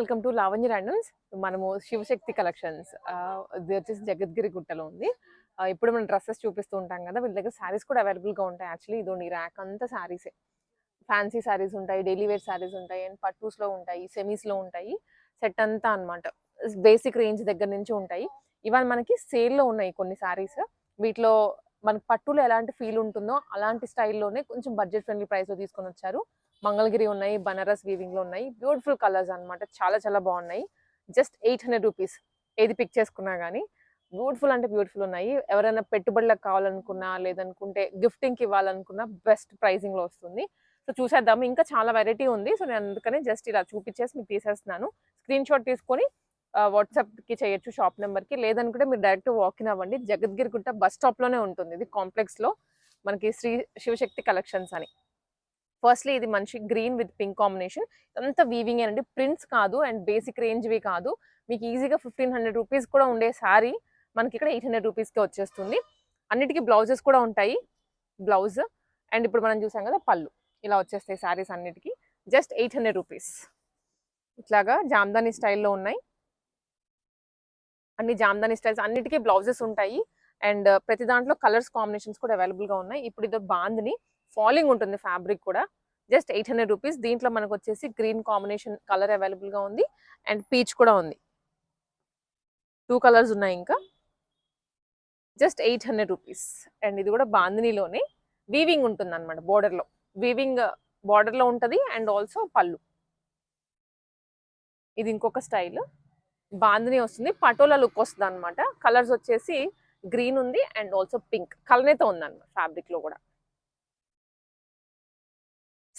Welcome to Lavanya randoms మనము Shivashakti collections ఇది వచ్చేసి జగద్గిరి గుట్టలో ఉంది. ఇప్పుడు మనం డ్రెస్సెస్ చూపిస్తూ ఉంటాం కదా వీళ్ళ దగ్గర శారీస్ కూడా అవైలబుల్గా ఉంటాయి. యాక్చువల్లీ ఇదోండి ర్యాక్ అంతా శారీసే ఫ్యాన్సీ శారీస్ ఉంటాయి డైలీ వేర్ శారీస్ ఉంటాయి అండ్ పట్టుస్లో ఉంటాయి సెమీస్లో ఉంటాయి. సెట్ అంతా అన్నమాట. బేసిక్ రేంజ్ దగ్గర నుంచి ఉంటాయి. ఇవాళ మనకి సేల్లో లో ఉన్నాయి కొన్ని శారీస్ వీటిలో మనకి పట్టులో ఎలాంటి ఫీల్ ఉంటుందో అలాంటి స్టైల్లోనే కొంచెం బడ్జెట్ ఫ్రెండ్లీ ప్రైస్లో తీసుకొని వచ్చారు. మంగళగిరి ఉన్నాయి బనారస్ వీవింగ్లో ఉన్నాయి. బ్యూటిఫుల్ కలర్స్ అనమాట చాలా చాలా బాగున్నాయి. Just eight hundred rupees. ఏది పిక్ చేసుకున్నా కానీ బ్యూటిఫుల్ అంటే బ్యూటిఫుల్ ఉన్నాయి. ఎవరైనా పెట్టుబడులకు కావాలనుకున్నా లేదనుకుంటే గిఫ్టింగ్కి ఇవ్వాలనుకున్నా బెస్ట్ ప్రైజింగ్లో వస్తుంది. సో చూసేద్దాము. ఇంకా చాలా వెరైటీ ఉంది. సో నేను అందుకనే జస్ట్ ఇలా చూపించేసి మీకు తీసేస్తున్నాను. స్క్రీన్ షాట్ తీసుకొని వాట్సాప్కి చేయొచ్చు షాప్ నెంబర్కి. లేదనుకుంటే మీరు డైరెక్ట్ వాకిన్ అవ్వండి. జగద్గిరిగుట్ట బస్ స్టాప్లోనే ఉంటుంది. ఇది కాంప్లెక్స్లో మనకి శ్రీ శివశక్తి కలెక్షన్స్ అని. ఫస్ట్లీ ఇది మంచి గ్రీన్ విత్ పింక్ కాంబినేషన్ ఇదంతా వీవింగ్ అండి. ప్రింట్స్ కాదు అండ్ బేసిక్ రేంజ్వి కాదు. మీకు ఈజీగా ఫిఫ్టీన్ హండ్రెడ్ రూపీస్ కూడా ఉండే శారీ మనకి ఇక్కడ ఎయిట్ హండ్రెడ్ రూపీస్కి వచ్చేస్తుంది. అన్నిటికీ బ్లౌజెస్ కూడా ఉంటాయి. బ్లౌజ్ అండ్ ఇప్పుడు మనం చూసాం కదా పళ్ళు. ఇలా వచ్చేస్తాయి శారీస్ అన్నిటికీ. జస్ట్ ఎయిట్ హండ్రెడ్ రూపీస్ ఇట్లాగా జామ్దాని స్టైల్లో ఉన్నాయి. అన్ని జామ్దాని స్టైల్స్ అన్నిటికీ బ్లౌజెస్ ఉంటాయి. అండ్ uh, ప్రతి దాంట్లో కలర్స్ కాంబినేషన్స్ కూడా అవైలబుల్గా ఉన్నాయి. ఇప్పుడు ఇది బాందిని. ఫాలింగ్ ఉంటుంది ఫ్యాబ్రిక్ కూడా. Just eight hundred rupees. దీంట్లో మనకు వచ్చేసి గ్రీన్ కాంబినేషన్ కలర్ అవైలబుల్గా ఉంది. అండ్ పీచ్ కూడా ఉంది. టూ కలర్స్ ఉన్నాయి ఇంకా. Just eight hundred rupees. And ఇది కూడా బాందినీలోనే వీవింగ్ ఉంటుంది అనమాట బోర్డర్లో. వీవింగ్ బార్డర్లో ఉంటుంది అండ్ ఆల్సో పళ్ళు. ఇది ఇంకొక స్టైల్. బాందిని వస్తుంది. పటోలా లుక్ వస్తుంది అనమాట కలర్స్ వచ్చేసి గ్రీన్ ఉంది అండ్ ఆల్సో పింక్. కలనేతో ఉంది ఫ్యాబ్రిక్లో కూడా.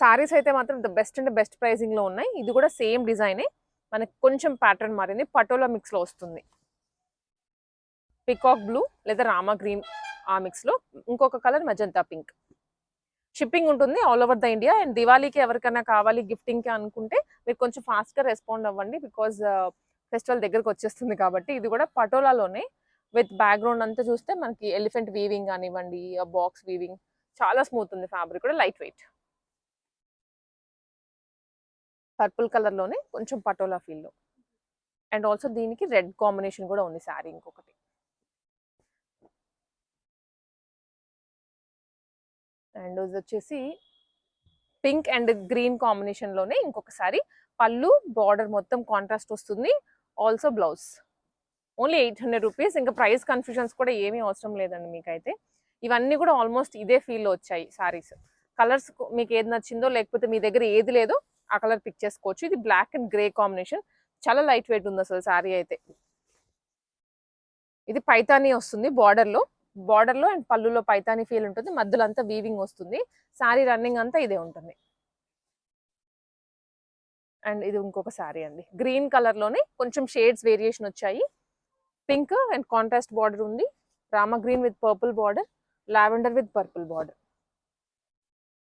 సారీస్ అయితే మాత్రం ద బెస్ట్ అండ్ బెస్ట్ ప్రైజింగ్లో ఉన్నాయి. ఇది కూడా సేమ్ డిజైనే మనకి కొంచెం ప్యాటర్న్ మారింది. పటోలా మిక్స్లో వస్తుంది. పికాక్ బ్లూ లేదా రామా గ్రీన్ ఆ మిక్స్లో ఇంకొక కలర్ మజంతా పింక్ షిప్పింగ్ ఉంటుంది all over the India and దివాళీకి ఎవరికైనా కావాలి గిఫ్టింగ్కి అనుకుంటే మీరు కొంచెం ఫాస్ట్గా రెస్పాండ్ అవ్వండి బికాజ్ ఫెస్టివల్ uh, దగ్గరకు వచ్చేస్తుంది కాబట్టి ఇది కూడా పటోలాలోనే. విత్ బ్యాక్గ్రౌండ్ అంతా చూస్తే మనకి ఎలిఫెంట్ వీవింగ్ కానివ్వండి బాక్స్ వీవింగ్ చాలా స్మూత్ ఉంది ఫ్యాబ్రిక్ కూడా లైట్ వెయిట్ పర్పుల్ కలర్లోనే కొంచెం పటోలా ఫీల్ అండ్ ఆల్సో దీనికి రెడ్ కాంబినేషన్ కూడా ఉంది శారీ ఇంకొకటి. అండ్ ఇది వచ్చేసి పింక్ అండ్ గ్రీన్ కాంబినేషన్లోనే పళ్ళు బార్డర్ మొత్తం కాంట్రాస్ట్ వస్తుంది. Also blouse. Only eight hundred rupees. ఇంకా ప్రైస్ కన్ఫ్యూజన్స్ కూడా ఏమీ అవసరం లేదండి మీకైతే. ఇవన్నీ కూడా ఆల్మోస్ట్ ఇదే ఫీల్ వచ్చాయి సారీస్ కలర్స్ మీకు ఏది నచ్చిందో లేకపోతే మీ దగ్గర ఏది లేదో ఆ కలర్ పిక్ చేసుకోవచ్చు. ఇది బ్లాక్ అండ్ గ్రే కాంబినేషన్. చాలా లైట్ వెయిట్ ఉంది అసలు శారీ అయితే. ఇది పైతానీ వస్తుంది బార్డర్లో బార్డర్లో బార్డర్లో అండ్ పళ్ళులో పైతానీ ఫీల్ ఉంటుంది. మధ్యలో అంతా వీవింగ్ వస్తుంది. సారీ రన్నింగ్ అంతా ఇదే ఉంటుంది. అండ్ ఇది ఇంకొక శారీ అండి. గ్రీన్ కలర్లోనే కొంచెం షేడ్స్ వేరియేషన్ వచ్చాయి. పింక్ అండ్ కాంట్రాస్ట్ బార్డర్ ఉంది. Rama green with purple border lavender with purple border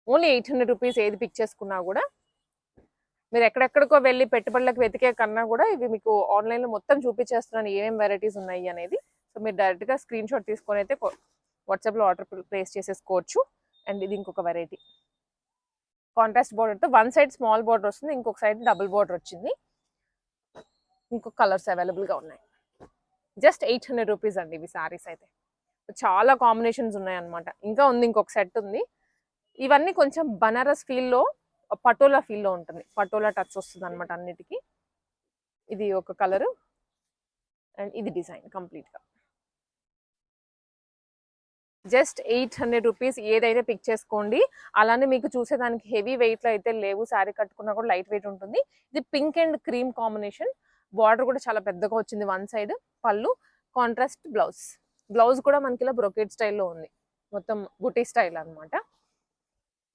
only eight hundred rupees ఏది పిక్ చేసుకున్నా కూడా మీరు ఎక్కడెక్కడికో వెళ్ళి పెట్టుబడులకు వెతికే కన్నా కూడా ఇవి మీకు ఆన్లైన్లో మొత్తం చూపించేస్తున్నాను. ఏమేమి వెరైటీస్ ఉన్నాయి అనేది. సో మీరు డైరెక్ట్గా స్క్రీన్ షాట్ తీసుకొని అయితే వాట్సాప్లో ఆర్డర్ ప్లేస్ చేసేసుకోవచ్చు. అండ్ ఇది ఇంకొక వెరైటీ. కాంట్రాస్ట్ బార్డర్తో వన్ సైడ్ స్మాల్ బార్డర్ వస్తుంది. ఇంకొక సైడ్ డబుల్ బార్డర్ వచ్చింది. ఇంకొక కలర్స్ అవైలబుల్గా ఉన్నాయి. జస్ట్ ఎయిట్ హండ్రెడ్ రూపీస్ అండి ఇవి శారీస్ అయితే. చాలా కాంబినేషన్స్ ఉన్నాయి అన్నమాట ఇంకా ఉంది ఇంకొక సెట్ ఉంది. ఇవన్నీ కొంచెం బనారస్ ఫీల్లో పటోలా ఫీల్లో ఉంటుంది. పటోలా టచ్ వస్తుంది అనమాట అన్నిటికీ. ఇది ఒక కలర్ అండ్ ఇది డిజైన్ కంప్లీట్గా జస్ట్ ఎయిట్ హండ్రెడ్ రూపీస్ ఏదైతే పిక్ చేసుకోండి అలానే మీకు చూసేదానికి హెవీ వెయిట్లో అయితే లేవు శారీ కట్టుకున్నా కూడా లైట్ వెయిట్ ఉంటుంది. ఇది pink and cream combination border కూడా చాలా పెద్దగా వచ్చింది వన్ సైడ్ పళ్ళు కాంట్రాస్ట్ బ్లౌజ్ బ్లౌజ్ కూడా మనకి ఇలా బ్రొకేట్ స్టైల్లో ఉంది. మొత్తం బుటీ స్టైల్ అనమాట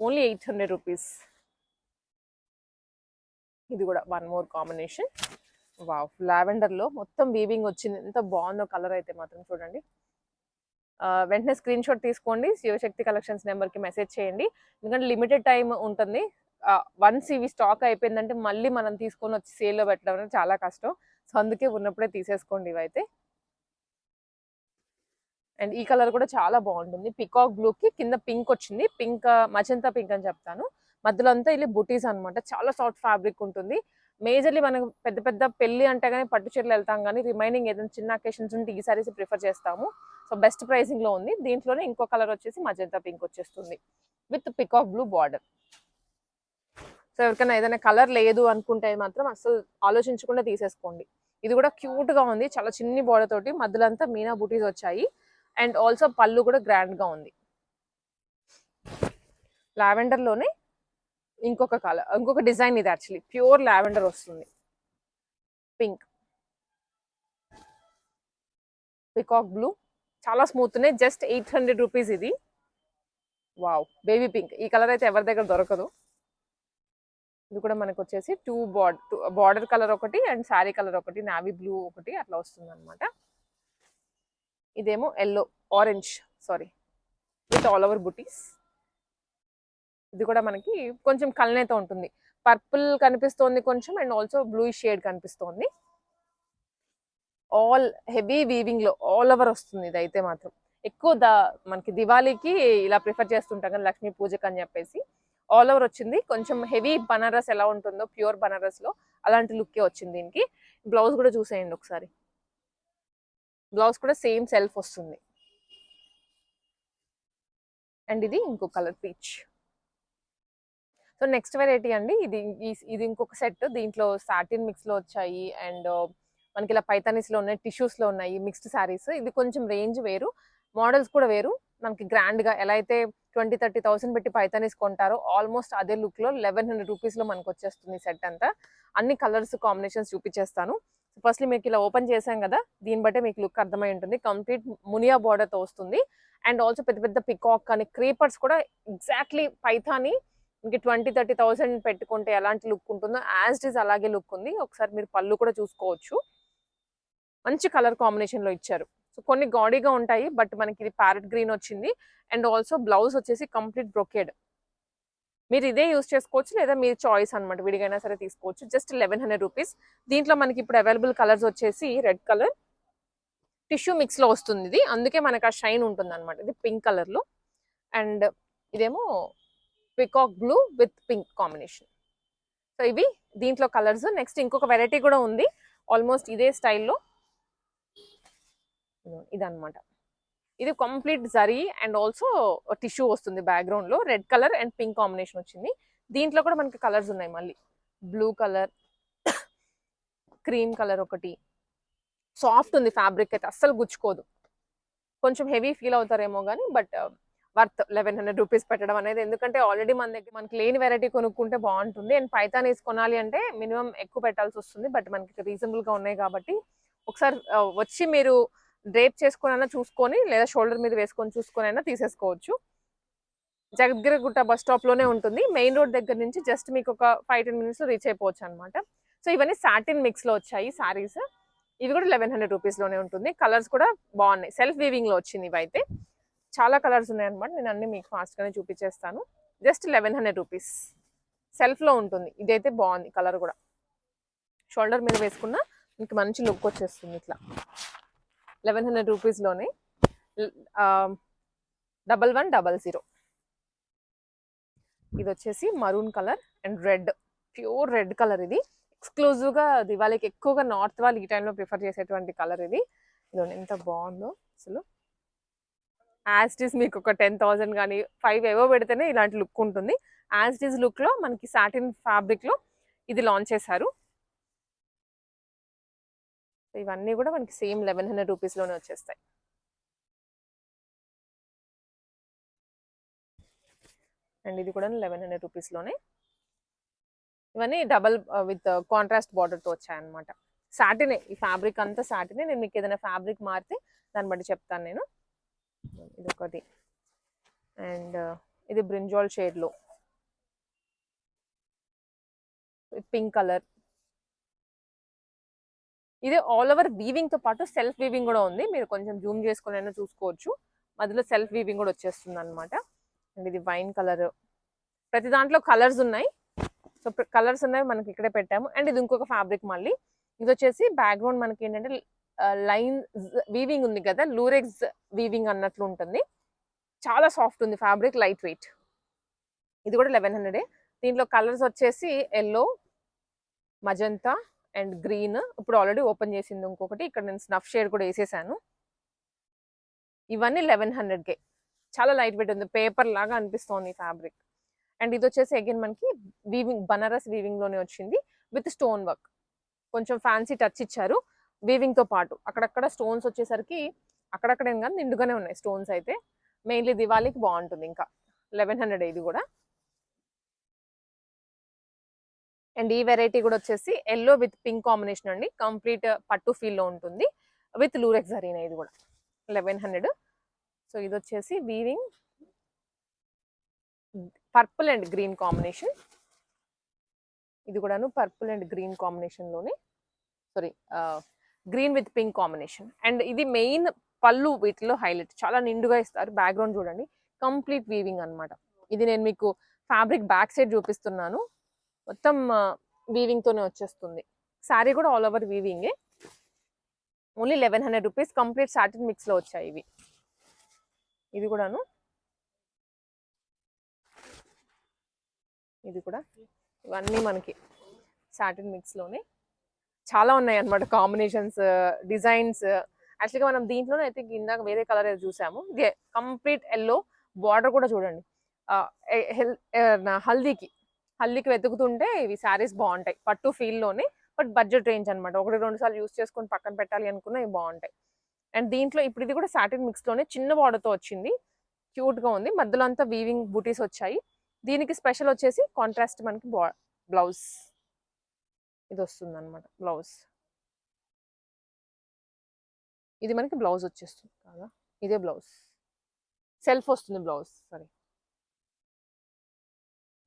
ఓన్లీ ఎయిట్ హండ్రెడ్ రూపీస్ ఇది కూడా వన్ మోర్ కాంబినేషన్ వావ్ లావెండర్లో మొత్తం వీవింగ్ వచ్చింది. ఎంత బాగుందో కలర్ అయితే మాత్రం చూడండి. వెంటనే స్క్రీన్ షాట్ తీసుకోండి. శివశక్తి కలెక్షన్స్ నెంబర్కి మెసేజ్ చేయండి. ఎందుకంటే లిమిటెడ్ టైం ఉంటుంది. వన్స్ ఇవి స్టాక్ అయిపోయిందంటే మళ్ళీ మనం తీసుకొని వచ్చి సేల్లో పెట్టడం అనేది చాలా కష్టం. సో అందుకే ఉన్నప్పుడే తీసేసుకోండి ఇవైతే. అండ్ ఈ కలర్ కూడా చాలా బాగుంటుంది. పికాక్ బ్లూకి కింద పింక్ వచ్చింది. పింక్ మచంతా పింక్ అని చెప్తాను. మధ్యలో అంతా ఇలా బుటీస్ అనమాట చాలా సాఫ్ట్ ఫ్యాబ్రిక్ ఉంటుంది. మేజర్లీ మనకు పెద్ద పెద్ద పెళ్ళి అంటే కానీ పట్టు చీరలు వెళ్తాం కానీ రిమైనింగ్ ఏదైనా చిన్న అకేషన్స్ ఉంటే ఈ సారీస్ ప్రిఫర్ చేస్తాము. సో బెస్ట్ ప్రైసింగ్లో ఉంది. దీంట్లోనే ఇంకో కలర్ వచ్చేసి మజంతా పింక్ వచ్చేస్తుంది. With peacock blue border. So ఎవరికైనా ఏదైనా కలర్ లేదు అనుకుంటే మాత్రం అసలు ఆలోచించకుండా తీసేసుకోండి. ఇది కూడా క్యూట్గా ఉంది. చాలా చిన్ని బోర్డర్ తోటి మధ్యలో అంతా మీనా బూటీస్ వచ్చాయి. అండ్ ఆల్సో పళ్ళు కూడా గ్రాండ్గా ఉంది. లావెండర్లోనే ఇంకొక కలర్ ఇంకొక డిజైన్ ఇది యాక్చువల్లీ ప్యూర్ లావెండర్ వస్తుంది. పింక్ పికాక్ బ్లూ చాలా స్మూత్ ఉన్నాయి. జస్ట్ ఎయిట్ హండ్రెడ్ రూపీస్ ఇది. వావ్ బేబీ పింక్ ఈ కలర్ అయితే ఎవరి దగ్గర దొరకదు. ఇది కూడా మనకు వచ్చేసి టూ బార్డర్ బార్డర్ కలర్ ఒకటి అండ్ శారీ కలర్ ఒకటి నావీ బ్లూ ఒకటి అట్లా వస్తుంది అనమాట ఇదేమో yellow orange sari with all over బుటీస్ ఇది కూడా మనకి కొంచెం కలనేతో ఉంటుంది. పర్పుల్ కనిపిస్తోంది కొంచెం అండ్ ఆల్సో బ్లూ షేడ్ కనిపిస్తోంది. ఆల్ హెవీ వీవింగ్లో ఆల్ ఓవర్ వస్తుంది ఇది అయితే మాత్రం. ఎక్కువ ద మనకి దివాళీకి ఇలా ప్రిఫర్ చేస్తుంటాం కదా లక్ష్మీ పూజకు అని చెప్పేసి. ఆల్ ఓవర్ వచ్చింది. కొంచెం హెవీ బనారస్ ఎలా ఉంటుందో ప్యూర్ బనారస్లో అలాంటి లుక్కే వచ్చింది దీనికి. బ్లౌజ్ కూడా చూసేయండి ఒకసారి. బ్లౌజ్ కూడా సేమ్ సెల్ఫ్ వస్తుంది. అండ్ ఇది ఇంకో colour peach. So next variety అండి. ఇది ఇది ఇంకొక సెట్ దీంట్లో సాటిన్ మిక్స్లో వచ్చాయి అండ్ మనకి ఇలా పైతానీస్లో ఉన్నాయి టిష్యూస్లో ఉన్నాయి మిక్స్డ్ సారీస్. ఇది కొంచెం రేంజ్ వేరు మోడల్స్ కూడా వేరు. మనకి గ్రాండ్గా ఎలా అయితే ట్వంటీ థర్టీ థౌసండ్ పెట్టి పైతానీస్ కొంటారో ఆల్మోస్ట్ అదే లుక్లో లెవెన్ హండ్రెడ్ రూపీస్లో మనకు వచ్చేస్తుంది సెట్ అంతా. అన్ని కలర్స్ కాంబినేషన్స్ చూపించేస్తాను ఫస్ట్లీ మీకు ఇలా ఓపెన్ చేశాం కదా దీన్ని బట్టే మీకు లుక్ అర్థమై ఉంటుంది. కంప్లీట్ మునియా బార్డర్తో వస్తుంది అండ్ ఆల్సో పెద్ద పెద్ద పికాక్ కానీ క్రీపర్స్ కూడా ఎగ్జాక్ట్లీ పైథాని ఇంక ట్వంటీ థర్టీ థౌసండ్ పెట్టుకుంటే ఎలాంటి లుక్ ఉంటుందో యాజ్ ఇట్ ఈస్ అలాగే లుక్ ఉంది. ఒకసారి మీరు పళ్ళు కూడా చూసుకోవచ్చు. మంచి కలర్ కాంబినేషన్లో ఇచ్చారు. సో కొన్ని గాడీగా ఉంటాయి బట్ మనకి ఇది ప్యారెట్ గ్రీన్ వచ్చింది. అండ్ ఆల్సో బ్లౌజ్ వచ్చేసి కంప్లీట్ బ్రొకేడ్ మీరు ఇదే యూస్ చేసుకోవచ్చు లేదా మీ చాయిస్ అన్నమాట. విడిగైనా సరే తీసుకోవచ్చు. జస్ట్ లెవెన్ హండ్రెడ్ రూపీస్ దీంట్లో మనకి ఇప్పుడు అవైలబుల్ కలర్స్ వచ్చేసి రెడ్ కలర్ టిష్యూ మిక్స్లో వస్తుంది ఇది. అందుకే మనకు ఆ షైన్ ఉంటుంది అనమాట ఇది పింక్ కలర్లో. అండ్ ఇదేమో peacock blue with pink combination. So ఇవి దీంట్లో కలర్స్. నెక్స్ట్ ఇంకొక వెరైటీ కూడా ఉంది. ఆల్మోస్ట్ ఇదే స్టైల్లో. ఇదన్నమాట. ఇది complete zari and also tissue వస్తుంది బ్యాక్గ్రౌండ్లో. Red colour and pink combination వచ్చింది. దీంట్లో కూడా మనకి కలర్స్ ఉన్నాయి మళ్ళీ. బ్లూ కలర్ క్రీమ్ కలర్ ఒకటి. సాఫ్ట్ ఉంది ఫ్యాబ్రిక్ అయితే అస్సలు గుచ్చుకోదు. కొంచెం హెవీ ఫీల్ అవుతారేమో కానీ but worth eleven hundred rupees పెట్టడం అనేది. ఎందుకంటే ఆల్రెడీ మన దగ్గర మనకి లేని వెరైటీ కొనుక్కుంటే బాగుంటుంది. అండ్ పైతానీస్ కొనాలి అంటే మినిమం ఎక్కువ పెట్టాల్సి వస్తుంది. బట్ మనకి రీజనబుల్గా ఉన్నాయి కాబట్టి ఒకసారి వచ్చి మీరు డ్రేప్ చేసుకునైనా చూసుకొని లేదా షోల్డర్ మీద వేసుకొని చూసుకొని అయినా తీసేసుకోవచ్చు. జగద్గిరిగుట్ట బస్ స్టాప్లోనే ఉంటుంది. మెయిన్ రోడ్ దగ్గర నుంచి జస్ట్ మీకు ఒక ఫైవ్ టెన్ మినిట్స్లో రీచ్ అయిపోవచ్చు అనమాట సో ఇవన్నీ సాటిన్ మిక్స్లో వచ్చాయి సారీస్. ఇవి కూడా లెవెన్ హండ్రెడ్ రూపీస్లోనే ఉంటుంది. కలర్స్ కూడా బాగున్నాయి. సెల్ఫ్ వీవింగ్లో వచ్చింది ఇవైతే. చాలా కలర్స్ ఉన్నాయి అనమాట నేను అన్ని మీకు ఫాస్ట్గానే చూపించేస్తాను. జస్ట్ లెవెన్ హండ్రెడ్ రూపీస్ సెల్ఫ్లో ఉంటుంది. ఇదైతే బాగుంది కలర్ కూడా. షోల్డర్ మీద వేసుకున్న మీకు మంచి లుక్ వచ్చేస్తుంది ఇట్లా. లెవెన్ హండ్రెడ్ రూపీస్లోనే డబల్ వన్ డబల్ జీరో ఇది వచ్చేసి maroon colour and red pure red colour ఇది. ఎక్స్క్లూజివ్గా దివాళీకి ఎక్కువగా నార్త్ వాళ్ళు ఈ టైంలో ప్రిఫర్ చేసేటువంటి కలర్ ఇది. ఇదిగోండి ఎంత బాగుందో అసలు. యాజ్ మీకు ఒక టెన్ థౌసండ్ కానీ ఫైవ్ ఏవో పెడితేనే ఇలాంటి లుక్ ఉంటుంది. యాజ్ లుక్లో మనకి సాటిన్ ఫ్యాబ్రిక్లో ఇది లాంచ్ చేశారు. ఇవన్నీ కూడా మనకి సేమ్ లెవెన్ హండ్రెడ్ రూపీస్లోనే వచ్చేస్తాయి. అండ్ ఇది కూడా లెవెన్ హండ్రెడ్ రూపీస్లోనే ఇవన్నీ డబల్ విత్ కాంట్రాస్ట్ బార్డర్తో వచ్చాయన్నమాట. సాటినే ఈ ఫ్యాబ్రిక్ అంతా సాటినే నేను మీకు ఏదైనా ఫ్యాబ్రిక్ మారితే దాన్ని బట్టి చెప్తాను నేను. ఇది ఒకటి అండ్ uh, ఇది బ్రింజాల్ షేడ్లో. Pink colour. ఇది ఆల్ ఓవర్ వీవింగ్తో పాటు సెల్ఫ్ వీవింగ్ కూడా ఉంది. మీరు కొంచెం జూమ్ చేసుకుని అయినా చూసుకోవచ్చు. మధ్యలో సెల్ఫ్ వీవింగ్ కూడా వచ్చేస్తుంది అనమాట అండ్ ఇది వైన్ కలర్. ప్రతి దాంట్లో కలర్స్ ఉన్నాయి. సో కలర్స్ ఉన్నాయి మనకి ఇక్కడే పెట్టాము. అండ్ ఇది ఇంకొక ఫ్యాబ్రిక్ మళ్ళీ. ఇది వచ్చేసి బ్యాక్గ్రౌండ్ మనకి ఏంటంటే లైన్ వీవింగ్ ఉంది కదా లూరెక్స్ వీవింగ్ అన్నట్లు ఉంటుంది. చాలా సాఫ్ట్ ఉంది ఫ్యాబ్రిక్ లైట్ వెయిట్. ఇది కూడా లెవెన్ హండ్రెడే దీంట్లో కలర్స్ వచ్చేసి ఎల్లో మజంతా అండ్ గ్రీన్. ఇప్పుడు ఆల్రెడీ ఓపెన్ చేసింది ఇంకొకటి. ఇక్కడ నేను స్నఫ్ షేడ్ కూడా వేసేసాను. ఇవన్నీ లెవెన్ హండ్రెడ్కే చాలా లైట్ వెయిట్ ఉంది. పేపర్ లాగా అనిపిస్తోంది ఫ్యాబ్రిక్. అండ్ ఇది వచ్చేసి అగైన్ మనకి వీవింగ్ బనారస్ వీవింగ్లోనే వచ్చింది విత్ స్టోన్ వర్క్. కొంచెం ఫ్యాన్సీ టచ్ ఇచ్చారు. వీవింగ్తో పాటు అక్కడక్కడ స్టోన్స్ వచ్చేసరికి అక్కడక్కడ ఏం నిండుగానే ఉన్నాయి స్టోన్స్ అయితే. మెయిన్లీ దివాళీకి బాగుంటుంది ఇంకా. లెవెన్ హండ్రెడ్ ఇది కూడా. అండ్ ఈ వెరైటీ కూడా వచ్చేసి ఎల్లో విత్ పింక్ కాంబినేషన్ అండి. కంప్లీట్ పట్టు ఫీల్లో ఉంటుంది. విత్ లూరెక్స్ జరీనా ఇది కూడా. లెవెన్ హండ్రెడ్ సో ఇది వచ్చేసి weaving purple and green combination ఇది కూడాను purple and green కాంబినేషన్లోనే sorry green with pink combination. And ఇది మెయిన్ పళ్ళు వీటిలో హైలైట్. చాలా నిండుగా ఇస్తారు. బ్యాక్గ్రౌండ్ చూడండి. కంప్లీట్ వీవింగ్ అన్నమాట. ఇది నేను మీకు ఫ్యాబ్రిక్ బ్యాక్ సైడ్ చూపిస్తున్నాను. మొత్తం వీవింగ్తోనే వచ్చేస్తుంది. శారీ కూడా all over వీవింగే only eleven hundred rupees. Complete satin మిక్స్లో వచ్చాయి ఇవి. ఇది కూడాను. ఇది కూడా. ఇవన్నీ మనకి సాటిన్ మిక్స్లోనే. చాలా ఉన్నాయి అన్నమాట కాంబినేషన్స్ డిజైన్స్ యాక్చువల్గా మనం దీంట్లోనే అయితే ఇందాక వేరే కలర్ ఏదో చూసాము. ఇది కంప్లీట్ ఎల్లో బార్డర్ కూడా చూడండి. హెల్- హల్దీకి హల్దీకి వెతుకుతుంటే ఇవి శారీస్ బాగుంటాయి. పట్టు ఫీల్లోనే లోనే బట్ బడ్జెట్ రేంజ్ అన్నమాట. ఒకటి రెండు సార్లు యూస్ చేసుకొని పక్కన పెట్టాలి అనుకున్నా ఇవి బాగుంటాయి. అండ్ దీంట్లో ఇప్పుడు ఇది కూడా సాటిన్ మిక్స్లోనే చిన్న బార్డర్తో తో వచ్చింది. క్యూట్గా ఉంది. మధ్యలో అంతా వీవింగ్ బూటీస్ వచ్చాయి. దీనికి స్పెషల్ వచ్చేసి కాంట్రాస్ట్ మనకి బ్లౌజ్ ఇది వస్తుంది అనమాట బ్లౌజ్. ఇది మనకి బ్లౌజ్ వచ్చేస్తుంది కదా ఇదే బ్లౌజ్. సెల్ఫ్ వస్తుంది బ్లౌజ్ సరే.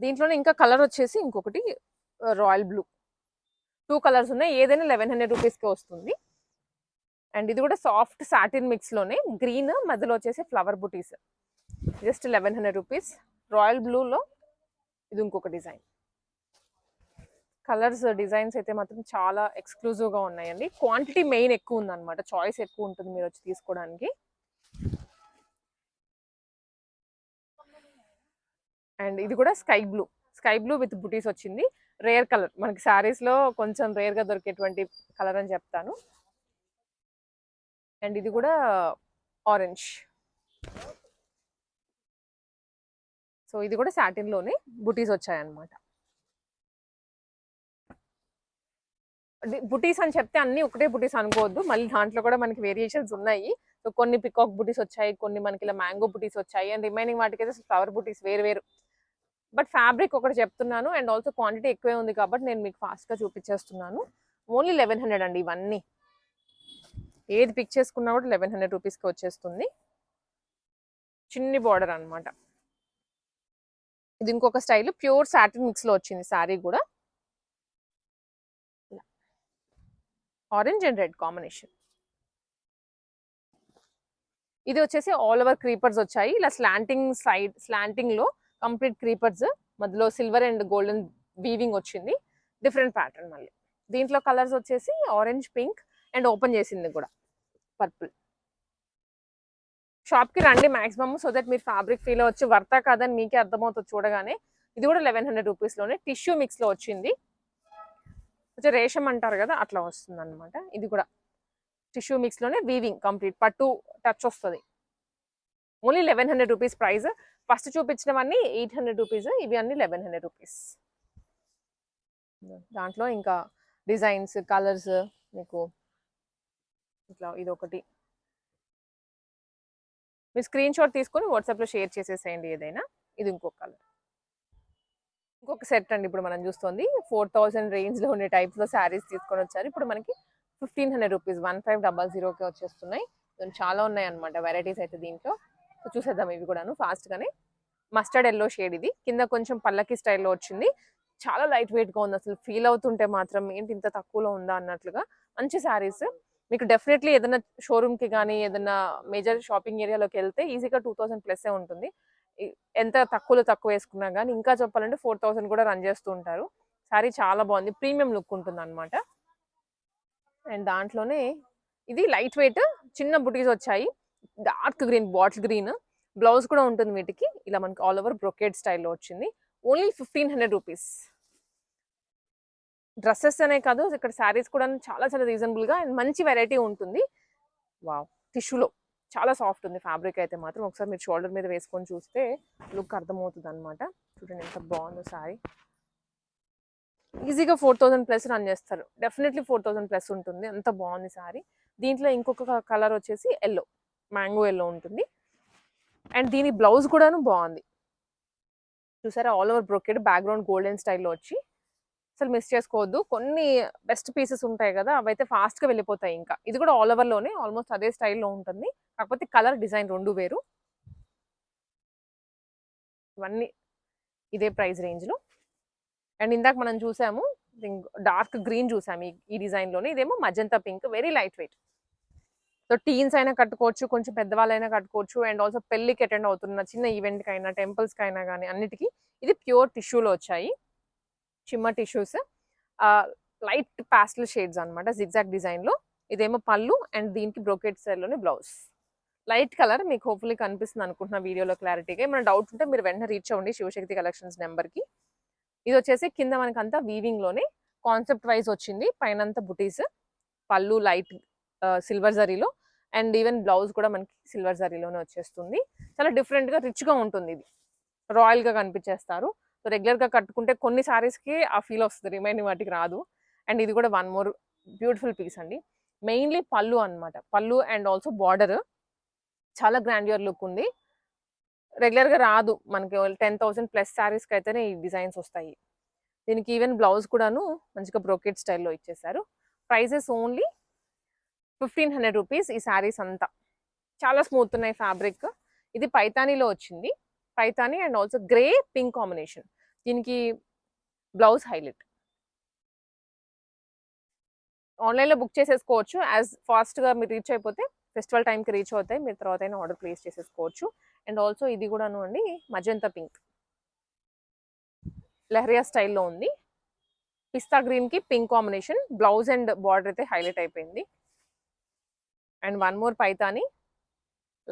దీంట్లోనే ఇంకా కలర్ వచ్చేసి ఇంకొకటి రాయల్ బ్లూ. టూ కలర్స్ ఉన్నాయి ఏదైనా లెవెన్ హండ్రెడ్ రూపీస్కే వస్తుంది. అండ్ ఇది కూడా సాఫ్ట్ సాటిన్ మిక్స్లోనే గ్రీన్ మధ్యలో వచ్చేసి ఫ్లవర్ బుటీస్. Just eleven hundred rupees. Royal బ్లూలో ఇది ఇంకొక డిజైన్. కలర్స్ డిజైన్స్ అయితే మాత్రం చాలా ఎక్స్క్లూజివ్గా ఉన్నాయండి. క్వాంటిటీ మెయిన్ ఎక్కువ ఉందన్నమాట. చాయిస్ ఎక్కువ ఉంటుంది మీరు వచ్చి తీసుకోవడానికి. అండ్ ఇది కూడా sky blue. Sky blue with బుటీస్ వచ్చింది. Rare colour. మనకి శారీస్లో కొంచెం రేర్గా దొరికేటువంటి కలర్ అని చెప్తాను. అండ్ ఇది కూడా ఆరెంజ్. సో ఇది కూడా satin బుటీస్ వచ్చాయన్నమాట. బుటీస్ అని చెప్తే అన్ని ఒకటే బుటీస్ అనుకోవద్దు. మళ్ళీ దాంట్లో కూడా మనకి వేరియేషన్స్ ఉన్నాయి. సో కొన్ని పికాక్ బుటీస్ వచ్చాయి కొన్ని మనకి ఇలా మ్యాంగో బుటీస్ వచ్చాయి. అండ్ రిమైనింగ్ వాటికైతే ఫ్లవర్ బుటీస్ వేరు వేరు. బట్ ఫ్యాబ్రిక్ ఒకటి చెప్తున్నాను అండ్ ఆల్సో క్వాంటిటీ ఎక్కువే ఉంది కాబట్టి నేను మీకు ఫాస్ట్గా చూపించేస్తున్నాను. ఓన్లీ లెవెన్ హండ్రెడ్ అండి ఇవన్నీ. ఏది పిక్ చేసుకున్నా కూడా లెవెన్ హండ్రెడ్ రూపీస్కి వచ్చేస్తుంది. చిన్ని బార్డర్ అనమాట ఇది ఇంకొక స్టైల్ ప్యూర్ సాటిన్ మిక్స్లో వచ్చింది శారీ కూడా. ఆరెంజ్ అండ్ రెడ్ కాంబినేషన్ ఇది వచ్చేసి ఆల్ ఓవర్ క్రీపర్స్ వచ్చాయి. ఇలా స్లాంటింగ్ సైడ్ స్లాంటింగ్లో కంప్లీట్ క్రీపర్స్ మధ్యలో సిల్వర్ అండ్ గోల్డెన్ వీవింగ్ వచ్చింది. డిఫరెంట్ ప్యాటర్న్ మళ్ళీ. దీంట్లో కలర్స్ వచ్చేసి ఆరెంజ్ పింక్ అండ్ ఓపెన్ చేసింది కూడా. పర్పుల్ షాప్కి రండి మాక్సిమం సో దట్ మీరు ఫ్యాబ్రిక్ ఫీల్ వచ్చి వర్తా కాదని మీకే అర్థమవుతుంది చూడగానే. ఇది కూడా లెవెన్ హండ్రెడ్ రూపీస్లోనే. టిష్యూ మిక్స్లో వచ్చింది. కొంచెం రేషం అంటారు కదా అట్లా వస్తుంది అనమాట ఇది కూడా టిష్యూ మిక్స్లోనే వీవింగ్ కంప్లీట్ పట్టు టచ్ వస్తుంది. Only eleven hundred rupees price first చూపించినవన్నీ eight hundred rupees ఇవి అన్ని లెవెన్ హండ్రెడ్ రూపీస్ దాంట్లో ఇంకా డిజైన్స్ కలర్స్ మీకు ఇట్లా ఇదొకటి. మీరు స్క్రీన్ షాట్ తీసుకొని వాట్సాప్లో షేర్ చేసేసేయండి ఏదైనా. ఇది ఇంకొక కలర్ ఇంకొక సెట్ అండి ఇప్పుడు మనం చూస్తుంది. ఫోర్ థౌసండ్ రేంజ్లో ఉండే టైప్స్లో శారీస్ తీసుకొని వచ్చారు. ఇప్పుడు మనకి fifteen hundred rupees one five double జీరోకే వచ్చేస్తున్నాయి. చాలా ఉన్నాయి అనమాట వెరైటీస్ అయితే దీంట్లో. చూసేద్దాం ఇవి కూడాను ఫాస్ట్గానే మస్టర్డ్ ఎల్లో షేడ్ ఇది. కింద కొంచెం పల్లకి స్టైల్లో వచ్చింది. చాలా లైట్ వెయిట్గా ఉంది. అసలు ఫీల్ అవుతుంటే మాత్రం ఏంటి ఇంత తక్కువలో ఉందా అన్నట్లుగా మంచి శారీస్ మీకు డెఫినెట్లీ ఏదైనా షోరూమ్కి కానీ ఏదైనా మేజర్ షాపింగ్ ఏరియాలోకి వెళ్తే ఈజీగా టూ థౌసండ్ ప్లస్ ఉంటుంది. ఎంత తక్కువలో తక్కువ వేసుకున్నా కానీ ఇంకా చెప్పాలంటే ఫోర్ థౌసండ్ కూడా రన్ చేస్తూ ఉంటారు. శారీ చాలా బాగుంది. ప్రీమియం లుక్ ఉంటుంది అనమాట అండ్ దాంట్లోనే ఇది లైట్ వెయిట్ చిన్న బుటీస్ వచ్చాయి. Dark green bottle green blouse కూడా ఉంటుంది వీటికి. ఇలా మనకి ఆల్ ఓవర్ బ్రొకేట్ స్టైల్లో వచ్చింది. Only fifteen hundred rupees. Dresses అనే కాదు ఇక్కడ శారీస్ కూడా చాలా చాలా రీజనబుల్గా అండ్ మంచి వెరైటీ ఉంటుంది. వావ్! టిష్యూలో. చాలా సాఫ్ట్ ఉంది ఫ్యాబ్రిక్ అయితే మాత్రం. ఒకసారి మీరు షోల్డర్ మీద వేసుకొని చూస్తే లుక్ అర్థమవుతుంది అనమాట చూడండి ఎంత బాగుందో సారీ. ఈజీగా ఫోర్ థౌజండ్ ప్లస్ రన్ చేస్తారు. డెఫినెట్లీ ఫోర్ థౌసండ్ ప్లస్ ఉంటుంది. అంత బాగుంది సారీ. దీంట్లో ఇంకొక కలర్ వచ్చేసి ఎల్లో మ్యాంగో ఎల్లో ఉంటుంది. అండ్ దీని బ్లౌజ్ కూడాను బాగుంది. చూసారా? All over brocade background golden స్టైల్లో వచ్చి అసలు మిస్ చేసుకోవద్దు. కొన్ని బెస్ట్ పీసెస్ ఉంటాయి కదా అవైతే ఫాస్ట్గా వెళ్ళిపోతాయి ఇంకా. ఇది కూడా ఆల్ ఓవర్లోనే ఆల్మోస్ట్ అదే స్టైల్లో ఉంటుంది. కాకపోతే కలర్ డిజైన్ రెండు వేరు. ఇవన్నీ ఇదే ప్రైస్ రేంజ్లో. అండ్ ఇందాక మనం చూసాము డార్క్ గ్రీన్ చూసాము ఈ- ఈ డిజైన్లోనే. ఇదేమో magenta pink very light weight. So teens అయినా కట్టుకోవచ్చు కొంచెం పెద్దవాళ్ళైనా కట్టుకోవచ్చు. అండ్ ఆల్సో పెళ్ళికి అటెండ్ అవుతున్న చిన్న ఈవెంట్కి అయినా టెంపుల్స్కి అయినా కానీ అన్నిటికీ ఇది ప్యూర్ టిష్యూలో వచ్చాయి. చిమ్మ టిష్యూస్ లైట్ పాస్టల్ షేడ్స్ అనమాట జిగ్జాగ్ డిజైన్లో ఇదేమో పళ్ళు అండ్ దీనికి బ్రోకెట్ స్టైల్లోనే బ్లౌజ్ లైట్ కలర్ మీకు హోప్ఫుల్లీ కనిపిస్తుంది అనుకుంటున్న వీడియోలో క్లారిటీగా ఏమైనా డౌట్ ఉంటే మీరు వెంటనే రీచ్ అవ్వండి శివశక్తి కలెక్షన్స్ నెంబర్కి ఇది వచ్చేసి కింద మనకంతా వీవింగ్లోనే కాన్సెప్ట్ వైజ్ వచ్చింది. పైనంతా బుటీస్ పళ్ళు లైట్ సిల్వర్ జరీలో అండ్ ఈవెన్ బ్లౌజ్ కూడా మనకి సిల్వర్ జరీలోనే వచ్చేస్తుంది. చాలా డిఫరెంట్గా రిచ్గా ఉంటుంది ఇది. రాయల్గా కనిపించేస్తారు. సో రెగ్యులర్గా కట్టుకుంటే కొన్ని సారీస్కి ఆ ఫీల్ వస్తుంది రిమైనింగ్ వాటికి రాదు. అండ్ ఇది కూడా వన్ మోర్ బ్యూటిఫుల్ పీస్ అండి. మెయిన్లీ పళ్ళు అన్నమాట. పళ్ళు అండ్ ఆల్సో బార్డర్ చాలా గ్రాండ్యూర్ లుక్ ఉంది. రెగ్యులర్గా రాదు మనకి టెన్ థౌసండ్ ప్లస్ శారీస్కి అయితేనే ఈ డిజైన్స్ వస్తాయి. దీనికి ఈవెన్ బ్లౌజ్ కూడాను మంచిగా బ్రోకెట్ స్టైల్లో ఇచ్చేసారు. Prices only fifteen hundred rupees ఈ శారీస్ అంతా. చాలా స్మూత్ ఉన్నాయి ఫ్యాబ్రిక్. ఇది పైతానీలో వచ్చింది. Paithani and also grey pink combination. దీనికి బ్లౌజ్ హైలైట్. ఆన్లైన్లో బుక్ చేసేసుకోవచ్చు. యాజ్ ఫాస్ట్గా మీరు రీచ్ అయిపోతే ఫెస్టివల్ టైంకి రీచ్ అవుతాయి మీరు తర్వాత అయినా ఆర్డర్ ప్లేస్ చేసేసుకోవచ్చు. అండ్ ఆల్సో ఇది కూడాను అండి మజంతా పింక్. లెహరియా స్టైల్లో ఉంది. పిస్తా గ్రీన్కి pink combination. Blouse and border అయితే హైలైట్ అయిపోయింది. And one more Paithani.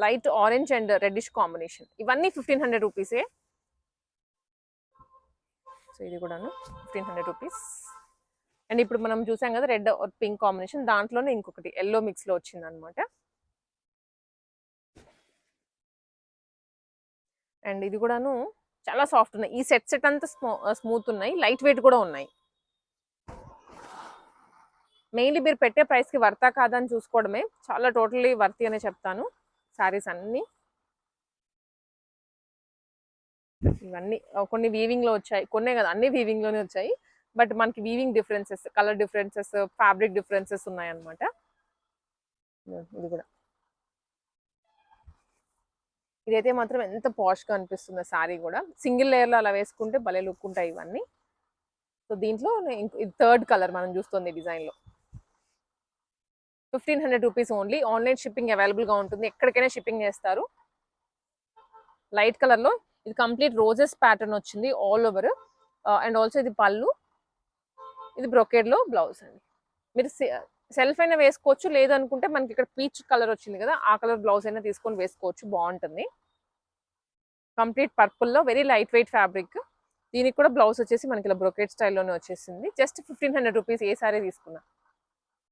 Light orange and reddish combination. ఇవన్నీ ఫిఫ్టీన్ హండ్రెడ్ రూపీసే. సో ఇది కూడాను ఫిఫ్టీన్ హండ్రెడ్ రూపీస్. అండ్ ఇప్పుడు మనం చూసాం కదా రెడ్ పింక్ కాంబినేషన్. దాంట్లోనే ఇంకొకటి ఎల్లో మిక్స్లో వచ్చింది అనమాట అండ్ ఇది కూడాను చాలా సాఫ్ట్ ఉన్నాయి. ఈ సెట్ సెట్ అంతా స్మూత్ ఉన్నాయి. లైట్ వెయిట్ కూడా ఉన్నాయి. మెయిన్లీ మీరు పెట్టే ప్రైస్కి వర్తా కాదని చూసుకోవడమే. చాలా టోటల్లీ వర్తి అనే చెప్తాను. శారీస్ అన్నీ. ఇవన్నీ కొన్ని వీవింగ్లో వచ్చాయి. కొన్నే కదా అన్ని వీవింగ్లోనే వచ్చాయి. బట్ మనకి weaving differences colour differences fabric differences ఉన్నాయన్నమాట. ఇది కూడా. ఇదైతే మాత్రం ఎంత పాష్గా అనిపిస్తుంది శారీ కూడా. సింగిల్ లేయర్లో అలా వేసుకుంటే భలే లుక్ ఉంటాయి ఇవన్నీ. సో దీంట్లో ఇది థర్డ్ కలర్ మనం చూస్తుంది డిజైన్లో fifteen hundred rupees only. Online shipping అవైలబుల్గా ఉంటుంది. ఎక్కడికైనా షిప్పింగ్ చేస్తారు. లైట్ కలర్లో ఇది కంప్లీట్ రోజెస్ ప్యాటర్న్ వచ్చింది ఆల్ ఓవర్. అండ్ ఆల్సో ఇది పళ్ళు. ఇది బ్రొకేడ్లో లో బ్లౌజ్ అండి. మీరు సెల్ఫ్ అయినా వేసుకోవచ్చు. లేదనుకుంటే మనకి ఇక్కడ పీచ్ కలర్ వచ్చింది కదా ఆ కలర్ బ్లౌజ్ అయినా తీసుకొని వేసుకోవచ్చు. బాగుంటుంది. కంప్లీట్ పర్పుల్లో వెరీ లైట్ వెయిట్ ఫ్యాబ్రిక్. దీనికి కూడా బ్లౌజ్ వచ్చేసి మనకి ఇలా బ్రొకేట్ స్టైల్లోనే వచ్చేసింది. జస్ట్ ఫిఫ్టీన్ హండ్రెడ్ రూపీస్ ఏ సారీ తీసుకున్నా.